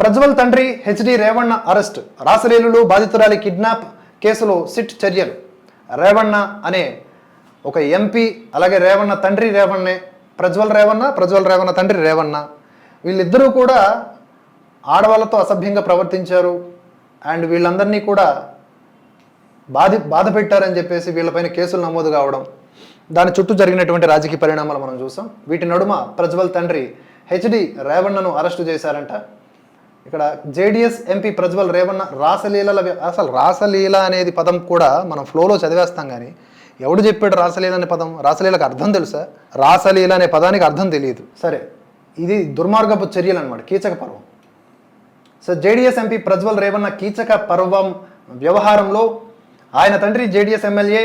ప్రజ్వల్ తండ్రి HD Revanna arrest. రాసలీలులు బాధితురాలి kidnap కేసులో సిట్ చర్యలు. రేవణ్ణ అనే ఒక ఎంపీ అలాగే రేవణ్ణ తండ్రి రేవణ్ణే ప్రజ్వల్ రేవణ్ణ ప్రజ్వల్ రేవణ్ణ తండ్రి రేవణ్ణ. వీళ్ళిద్దరూ కూడా ఆడవాళ్ళతో అసభ్యంగా ప్రవర్తించారు. అండ్ వీళ్ళందరినీ కూడా బాధ బాధ పెట్టారని చెప్పేసి వీళ్ళపైన కేసులు నమోదు కావడం దాని చుట్టూ జరిగినటువంటి రాజకీయ పరిణామాలు మనం చూసాం. వీటి నడుమ ప్రజ్వల్ తండ్రి హెచ్డి రేవణ్ణను అరెస్టు చేశారంట. ఇక్కడ జేడిఎస్ ఎంపీ ప్రజ్వల్ రేవన్న రాసలీలల అసలు రాసలీల అనేది పదం కూడా మనం ఫ్లోలో చదివేస్తాం కానీ ఎవడు చెప్పాడు రాసలీల అనే పదం? రాసలీలకు అర్థం తెలుసా? రాసలీల అనే పదానికి అర్థం తెలియదు. సరే ఇది దుర్మార్గపు చర్యలు అనమాట కీచక పర్వం. So JDS MP Prajwal Revanna Keechaka పర్వం వ్యవహారంలో ఆయన తండ్రి జేడీఎస్ ఎమ్మెల్యే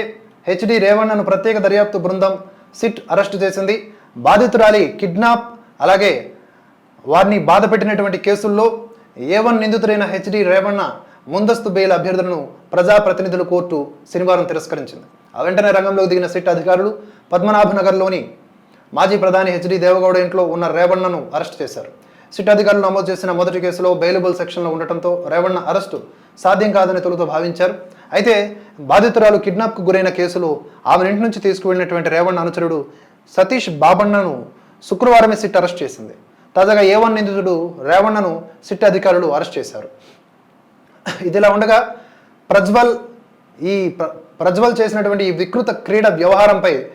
హెచ్డి రేవణ్ణను ప్రత్యేక దర్యాప్తు బృందం సిట్ అరెస్టు చేసింది. బాధితురాలి కిడ్నాప్ అలాగే వారిని బాధ పెట్టినటువంటి కేసుల్లో ఏ వన్ నిందితుడైన హెచ్డి రేవణ్ణ ముందస్తు బెయిల్ అభ్యర్థులను ప్రజాప్రతినిధుల కోర్టు శనివారం తిరస్కరించింది. ఆ వెంటనే రంగంలోకి దిగిన సిట్ అధికారులు పద్మనాభనగర్లోని మాజీ ప్రధాని హెచ్డి దేవగౌడ ఇంట్లో ఉన్న రేవణ్ణను అరెస్ట్ చేశారు. సిట్ అధికారులు నమోదు చేసిన మొదటి కేసులో బెయిలబుల్ సెక్షన్లో ఉండటంతో రేవణ్ణ అరెస్టు సాధ్యం కాదని తొలుత భావించారు. అయితే బాధితురాలు కిడ్నాప్కు గురైన కేసులో ఆమె ఇంటి నుంచి తీసుకువెళ్ళినటువంటి రేవణ్ణ అనుచరుడు సతీష్ బాబన్నను శుక్రవారమే సిట్ అరెస్ట్ చేసింది. తాజాగా ఏవన్ నిందితుడు రేవణ్ణను సిట్ అధికారులు అరెస్ట్ చేశారు. ఇదిలా ఉండగా ప్రజ్వల్ ఈ ప్ర- ప్రజ్వల్ చేసినటువంటి ఈ వికృత క్రీడ వ్యవహారంపై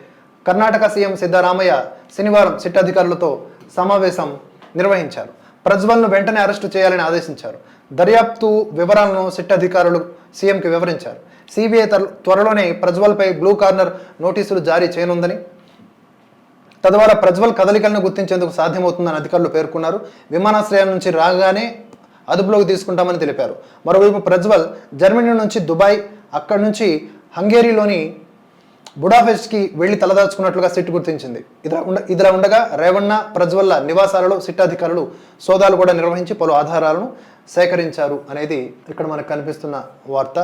కర్ణాటక సీఎం సిద్ధరామయ్య శనివారం సిట్ అధికారులతో సమావేశం నిర్వహించారు. ప్రజ్వల్ను వెంటనే అరెస్టు చేయాలని ఆదేశించారు. దర్యాప్తు వివరాలను సిట్ అధికారులు సీఎంకి వివరించారు. సిబిఐ త్వరలోనే ప్రజ్వల్పై బ్లూ కార్నర్ నోటీసులు జారీ చేయనుందని తద్వారా ప్రజ్వల్ కదలికలను గుర్తించేందుకు సాధ్యమవుతుందని అధికారులు పేర్కొన్నారు. విమానాశ్రయం నుంచి రాగానే అదుపులోకి తీసుకుంటామని తెలిపారు. మరోవైపు ప్రజ్వల్ జర్మనీ నుంచి దుబాయ్ అక్కడి నుంచి హంగేరీలోని బుడాఫెస్ట్కి వెళ్ళి తలదాచుకున్నట్లుగా సిట్ గుర్తించింది. ఇదిలా ఉండ ఇదిలా ఉండగా రేవణ్ణ ప్రజ్వల్ల నివాసాలలో సిట్ అధికారులు సోదాలు కూడా నిర్వహించి పలు ఆధారాలను సేకరించారు అనేది ఇక్కడ మనకు కనిపిస్తున్న వార్త.